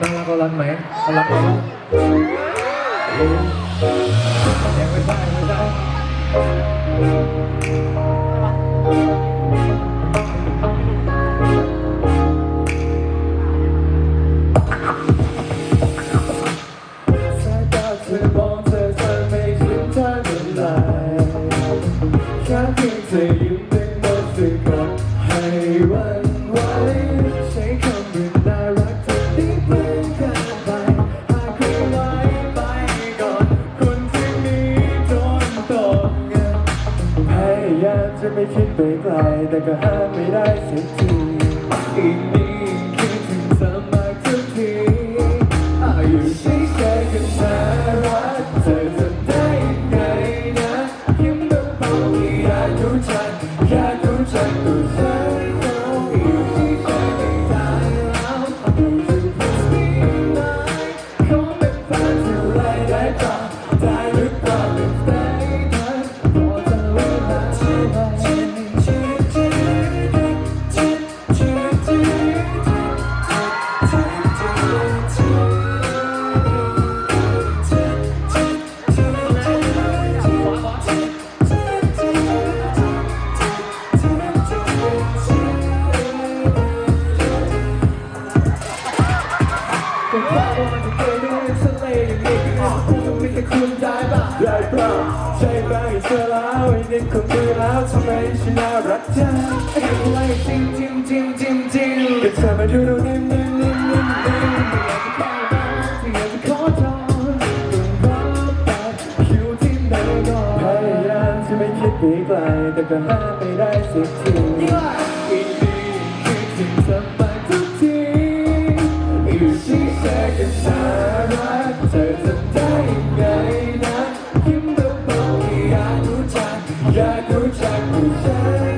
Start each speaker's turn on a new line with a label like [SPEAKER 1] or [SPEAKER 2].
[SPEAKER 1] น่ารักเขารักไหมเขารักไหมยังไม่ใช่ไม่ใช่ จะไม่คิดไปไกลแต่ก็ห้ามไม่ได้สักทีอีก ได้ป่ะได้ป่ะใช่ไหมเธอแล้วไอ้เด็กคนนี้แล้วทำไมฉันน่ารักจังไอ้อะไรจริงจริงจริงจริงจริงก็เธอมาดูดูนิ่มนิ่มนิ่มนิ่มนิ่มไม่อยากจะเข้ามาที่อยากจะขอจองต้องรับแบบคิวที่ไหนก่อนพยายามจะไม่คิดไปไกลแต่ก็ห้ามไม่ได้สักที Yeah.